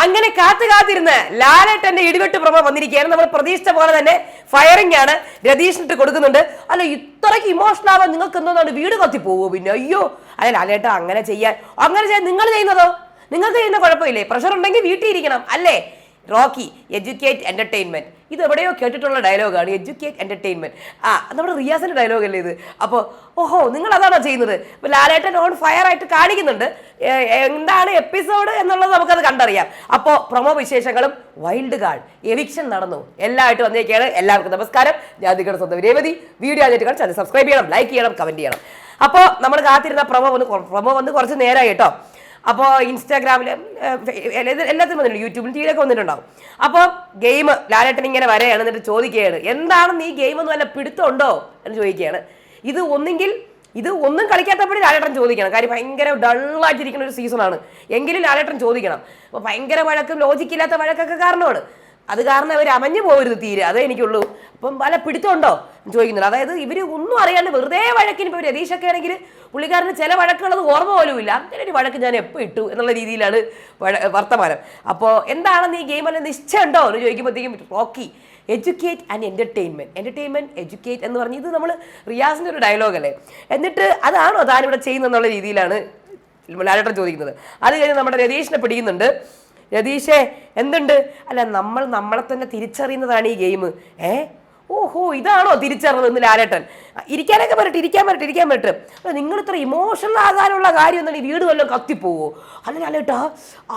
അങ്ങനെ കാത്തു കാത്തിരുന്ന് ലാലേട്ടന്റെ ഇടിവെട്ട് പ്രഭ വന്നിരിക്കുകയാണ്. നമ്മൾ പ്രതീക്ഷിച്ച പോലെ തന്നെ ഫയറിംഗ് ആണ് രതീഷിനിട്ട് കൊടുക്കുന്നുണ്ട്. അല്ല ഇത്രയ്ക്ക് ഇമോഷണൽ ആവാൻ നിങ്ങൾക്ക് എന്തോന്നാണ്? വീട് കത്തി പോവോ പിന്നെ? അയ്യോ അല്ല ലാലേട്ട അങ്ങനെ ചെയ്യാൻ അങ്ങനെ ചെയ്യാൻ നിങ്ങൾ ചെയ്യുന്നതോ? നിങ്ങൾക്ക് ചെയ്യുന്ന കുഴപ്പമില്ലേ? പ്രഷർ ഉണ്ടെങ്കിൽ വീട്ടിൽ ഇരിക്കണം അല്ലേ? റോക്കി എഡ്യൂക്കേറ്റ് എന്റർടൈൻമെന്റ് ഇത് എവിടെയോ കേട്ടിട്ടുള്ള ഡയലോഗാണ് എഡ്യൂക്കേറ്റ് എന്റർടൈൻമെന്റ് ആ നമ്മുടെ റിയാസിന്റെ ഡയലോഗല്ലേ ഇത്? അപ്പോൾ ഓഹോ നിങ്ങൾ അതാണോ ചെയ്യുന്നത്? അപ്പോൾ ലാലേട്ടൻ ഓൺ ഫയർ ആയിട്ട് കാണിക്കുന്നുണ്ട്. എന്താണ് എപ്പിസോഡ് എന്നുള്ളത് നമുക്കത് കണ്ടറിയാം. അപ്പോൾ പ്രൊമോ വിശേഷങ്ങളും വൈൽഡ് കാർഡ് എവിക്ഷൻ നടന്നു. എല്ലാമായിട്ട് വന്നേക്കാണ്. എല്ലാവർക്കും നമസ്കാരം. ഞാൻ നിങ്ങളുടെ സ്വന്തം രേവതി. വീഡിയോ ആയിട്ട് കാണിച്ചാൽ സബ്സ്ക്രൈബ് ചെയ്യണം ലൈക്ക് ചെയ്യണം കമന്റ് ചെയ്യണം. അപ്പോൾ നമ്മൾ കാത്തിരുന്ന പ്രൊമോ വന്ന് പ്രൊമോ വന്ന് കുറച്ച് നേരമായി കേട്ടോ. അപ്പോൾ ഇൻസ്റ്റാഗ്രാമിൽ എല്ലാത്തിനും വന്നിട്ടുണ്ട്. യൂട്യൂബിൽ ടി വിയിലൊക്കെ വന്നിട്ടുണ്ടാവും. അപ്പോൾ ഗെയിം ലാലേട്ടൻ ഇങ്ങനെ വരെയാണ് എന്നിട്ട് ചോദിക്കുകയാണ്. എന്താണ് നീ ഗെയിം ഒന്നും വല്ല പിടുത്തമുണ്ടോ? എന്ന് ചോദിക്കുകയാണ്. ഇത് ഒന്നെങ്കിൽ ഇത് ഒന്നും കളിക്കാത്തപ്പോഴും ലാലേട്ടൻ ചോദിക്കണം. കാര്യം ഭയങ്കര ഡള്ളായിട്ടിരിക്കുന്ന ഒരു സീസണാണ് എങ്കിലും ലാലേട്ടൻ ചോദിക്കണം. അപ്പോൾ ഭയങ്കര വഴക്കും ലോജിക്കില്ലാത്ത വഴക്കൊക്കെ കാരണമാണ്. അത് കാരണം അവർ അമഞ്ഞു പോകരുത് തീരെ. അതേ എനിക്കുള്ളൂ. അപ്പം പല പിടുത്തമുണ്ടോ? ചോദിക്കുന്നുണ്ട്. അതായത് ഇവർ ഒന്നും അറിയാണ്ട് വെറുതെ വഴക്കിന് ഇപ്പോൾ രതീഷൊക്കെ ആണെങ്കിൽ പുള്ളിക്കാരന് ചില വഴക്കുള്ളത് ഓർമ്മ പോലും ഇല്ല. അങ്ങനെ ഒരു വഴക്ക് ഞാൻ എപ്പോൾ ഇട്ടു എന്നുള്ള രീതിയിലാണ് വർത്തമാനം. അപ്പോൾ എന്താണെന്ന് ഈ ഗെയിം അല്ല നിശ്ചയമുണ്ടോ എന്ന് ചോദിക്കുമ്പോഴത്തേക്കും Rocky educate and entertainment entertainment educate എന്ന് പറഞ്ഞ് ഇത് നമ്മൾ റിയാസിന്റെ ഒരു ഡയലോഗ് അല്ലേ? എന്നിട്ട് അതാണോ താനിവിടെ ചെയ്യുന്നതെന്നുള്ള രീതിയിലാണ് ലാലേട്ടൻ ചോദിക്കുന്നത്. അത് കഴിഞ്ഞ് നമ്മുടെ രതീഷിനെ പിടിക്കുന്നുണ്ട്. രതീഷേ എന്തുണ്ട്? അല്ല നമ്മൾ നമ്മളെ തന്നെ തിരിച്ചറിയുന്നതാണ് ഈ ഗെയിം. ഏ? ഓഹോ ഇതാണോ തിരിച്ചറിഞ്ഞത് ലാലേട്ടൻ? ഇരിക്കാനൊക്കെ പറ്റട്ടെ ഇരിക്കാൻ പറ്റും ഇരിക്കാൻ പറ്റും അല്ല നിങ്ങൾ ഇത്ര ഇമോഷണൽ ആകാനുള്ള കാര്യം എന്താണ് ഈ വീട് വല്ലതും കത്തിപ്പോവോ? അല്ല ലാലേട്ടാ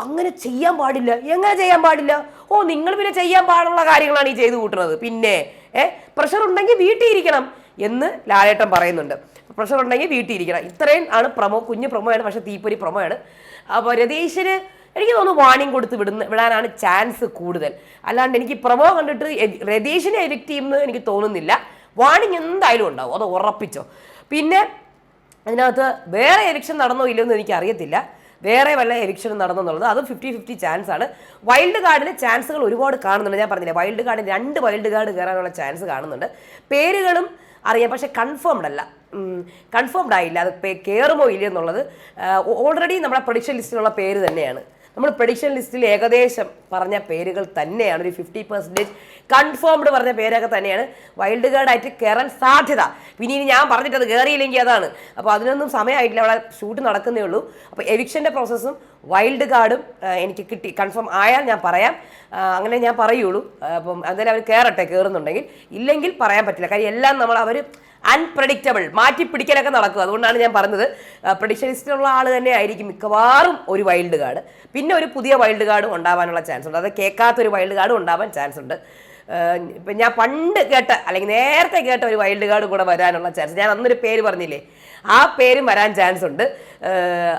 അങ്ങനെ ചെയ്യാൻ പാടില്ല. എങ്ങനെ ചെയ്യാൻ പാടില്ല? ഓ നിങ്ങൾ പിന്നെ ചെയ്യാൻ പാടുള്ള കാര്യങ്ങളാണ് ഈ ചെയ്തു കൂട്ടുന്നത്. പിന്നെ ഏ പ്രഷർ ഉണ്ടെങ്കിൽ വീട്ടിൽ ഇരിക്കണം എന്ന് ലാലേട്ടൻ പറയുന്നുണ്ട്. പ്രഷർ ഉണ്ടെങ്കിൽ വീട്ടിൽ ഇരിക്കണം. ഇത്രയും ആണ് പ്രമോ കുഞ്ഞു പ്രമോയാണ് പക്ഷേ തീപ്പൊരി പ്രമോയാണ് അപ്പോൾ രതീഷിന് എനിക്ക് തോന്നുന്നു വാണിംഗ് കൊടുത്ത് വിടുന്ന വിടാനാണ് ചാൻസ് കൂടുതൽ. അല്ലാണ്ട് എനിക്ക് പ്രമോ കണ്ടിട്ട് രതീഷിനെ എഡിക്റ്റ് ചെയ്യുമെന്ന് എനിക്ക് തോന്നുന്നില്ല. വാണിംഗ് എന്തായാലും ഉണ്ടാവും അത് ഉറപ്പിച്ചോ. പിന്നെ അതിനകത്ത് വേറെ എലക്ഷൻ നടന്നോ ഇല്ലയോ എനിക്ക് അറിയത്തില്ല വേറെ വല്ല എലക്ഷൻ നടന്നെന്നുള്ളത് അത് ഫിഫ്റ്റി ഫിഫ്റ്റി ചാൻസ് ആണ്. വൈൽഡ് കാർഡിന് ചാൻസുകൾ ഒരുപാട് കാണുന്നുണ്ട്. ഞാൻ പറഞ്ഞില്ല വൈൽഡ് കാർഡിന് രണ്ട് വൈൽഡ് കാർഡ് കയറാനുള്ള ചാൻസ് കാണുന്നുണ്ട്. പേരുകളും അറിയാം പക്ഷേ കൺഫേംഡ് അല്ല. കൺഫേംഡ് ആയില്ല. അത് കയറുമോ ഇല്ലയോ എന്നുള്ളത് ഓൾറെഡി നമ്മുടെ പ്രൊഡിക്ഷൻ ലിസ്റ്റിലുള്ള പേര് തന്നെയാണ്. നമ്മൾ പ്രഡിക്ഷൻ ലിസ്റ്റിൽ ഏകദേശം പറഞ്ഞ പേരുകൾ തന്നെയാണ്. ഒരു ഫിഫ്റ്റി പെർസെന്റേജ് കൺഫേംഡ് പറഞ്ഞ പേരൊക്കെ തന്നെയാണ്. വൈൽഡ് കാർഡായിട്ട് കയറാൻ സാധ്യത. പിന്നെ ഇനി ഞാൻ പറഞ്ഞിട്ട് അത് കയറിയില്ലെങ്കിൽ അതാണ്. അപ്പോൾ അതിനൊന്നും സമയമായിട്ടില്ല. അവിടെ ഷൂട്ട് നടക്കുന്നേ ഉള്ളൂ. അപ്പോൾ എവിക്ഷന്റെ പ്രോസസ്സും വൈൽഡ് കാർഡും എനിക്ക് കിട്ടി. കൺഫേം ആയാൽ ഞാൻ പറയാം. അങ്ങനെ ഞാൻ പറയുള്ളൂ. അപ്പം അതിന് അവർ കയറട്ടെ കയറുന്നുണ്ടെങ്കിൽ ഇല്ലെങ്കിൽ പറയാൻ പറ്റില്ല. കാര്യം എല്ലാം നമ്മൾ അവർ അൺപ്രഡിക്റ്റബിൾ മാറ്റി പിടിക്കലൊക്കെ നടക്കും. അതുകൊണ്ടാണ് ഞാൻ പറഞ്ഞത്. പ്രഡിക്ഷൻ ലിസ്റ്റിലുള്ള ആൾ തന്നെ ആയിരിക്കും മിക്കവാറും ഒരു വൈൽഡ് കാർഡ് പിന്നെ ഒരു പുതിയ വൈൽഡ് കാർഡും ഉണ്ടാവാനുള്ള ചാൻസ് ഉണ്ട്. അത് കേൾക്കാത്തൊരു വൈൽഡ് കാർഡും ഉണ്ടാവാൻ ചാൻസ് ഉണ്ട്. ഇപ്പം ഞാൻ പണ്ട് കേട്ട അല്ലെങ്കിൽ നേരത്തെ കേട്ട ഒരു വൈൽഡ് കാർഡ് കൂടെ വരാനുള്ള ചാൻസ് ഞാൻ അന്നൊരു പേര് പറഞ്ഞില്ലേ? ആ പേരും വരാൻ ചാൻസ് ഉണ്ട്.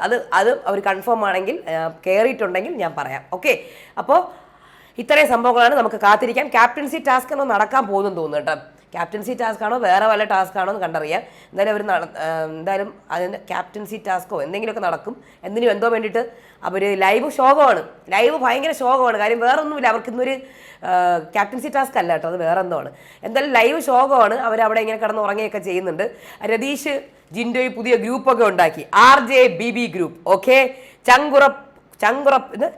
അത് അത് അവർ കൺഫേം ആണെങ്കിൽ കയറിയിട്ടുണ്ടെങ്കിൽ ഞാൻ പറയാം. ഓക്കെ അപ്പോൾ ഇത്രയും സംഭവങ്ങളാണ് നമുക്ക് കാത്തിരിക്കാം. ക്യാപ്റ്റൻസി ടാസ്ക് ഒന്നും നടക്കാൻ പോകുന്നു തോന്നുന്നു കേട്ടോ. ക്യാപ്റ്റൻസി ടാസ്ക് ആണോ വേറെ വല്ല ടാസ്ക് ആണോ എന്ന് കണ്ടറിയാം എന്തായാലും അവർ എന്തായാലും അതിന്റെ ക്യാപ്റ്റൻസി ടാസ്കോ എന്തെങ്കിലുമൊക്കെ നടക്കും. എന്തിനും എന്തോ വേണ്ടിയിട്ട് അവർ ലൈവ് ശോകമാണ്. ലൈവ് ഭയങ്കര ശോകമാണ്. കാര്യം വേറെ ഒന്നുമില്ല അവർക്ക് ഇന്നൊരു ക്യാപ്റ്റൻസി ടാസ്ക് അല്ല കേട്ടോ. അത് വേറെ എന്തോ ആണ് എന്തായാലും ലൈവ് ശോകമാണ്. അവിടെ ഇങ്ങനെ കിടന്ന് ഉറങ്ങുകയൊക്കെ ചെയ്യുന്നുണ്ട്. രതീഷ് ജിൻഡോയി പുതിയ ഗ്രൂപ്പൊക്കെ ഉണ്ടാക്കി. R J B B group. Okay? ചങ്കുറപ്പ് ചങ്കുറപ്പ്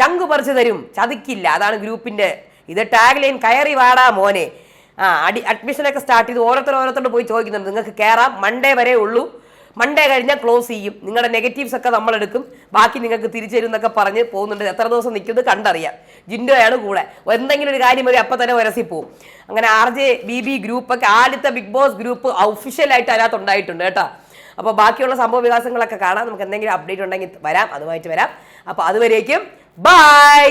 ചങ്കു പറിച്ചു തരും. ചതിക്കില്ല. അതാണ് ഗ്രൂപ്പിന്റെ ഇത്. ടാഗ് ലൈൻ കയറി വാടാ മോനെ. ആ അടി അഡ്മിഷനൊക്കെ സ്റ്റാർട്ട് ചെയ്ത് ഓരോരുത്തർ ഓരോരുത്തരോട് പോയി ചോദിക്കുന്നുണ്ട്. നിങ്ങൾക്ക് കയറാം മൺഡേ വരെ ഉള്ളൂ. മൺഡേ കഴിഞ്ഞാൽ ക്ലോസ് ചെയ്യും. നിങ്ങളുടെ നെഗറ്റീവ്സ് ഒക്കെ നമ്മളെടുക്കും ബാക്കി നിങ്ങൾക്ക് തിരിച്ചു തരും എന്നൊക്കെ പറഞ്ഞ് പോകുന്നുണ്ട്. എത്ര ദിവസം നിൽക്കുന്നത് കണ്ടറിയാം. ജിൻഡോയാണ് കൂടെ. എന്തെങ്കിലും ഒരു കാര്യം വരും അപ്പം തന്നെ ഉരസി പോകും അങ്ങനെ ആർ ജെ ബി ബി ഗ്രൂപ്പൊക്കെ ആദ്യത്തെ ബിഗ് ബോസ് ഗ്രൂപ്പ് ഒഫീഷ്യലായിട്ട് അതിനകത്ത് ഉണ്ടായിട്ടുണ്ട് കേട്ടോ. അപ്പോൾ ബാക്കിയുള്ള സംഭവ വികാസങ്ങളൊക്കെ കാണാം. നമുക്ക് എന്തെങ്കിലും അപ്ഡേറ്റ് ഉണ്ടെങ്കിൽ വരാം. അതുമായിട്ട് വരാം. അപ്പോൾ അതുവരേക്കും ബൈ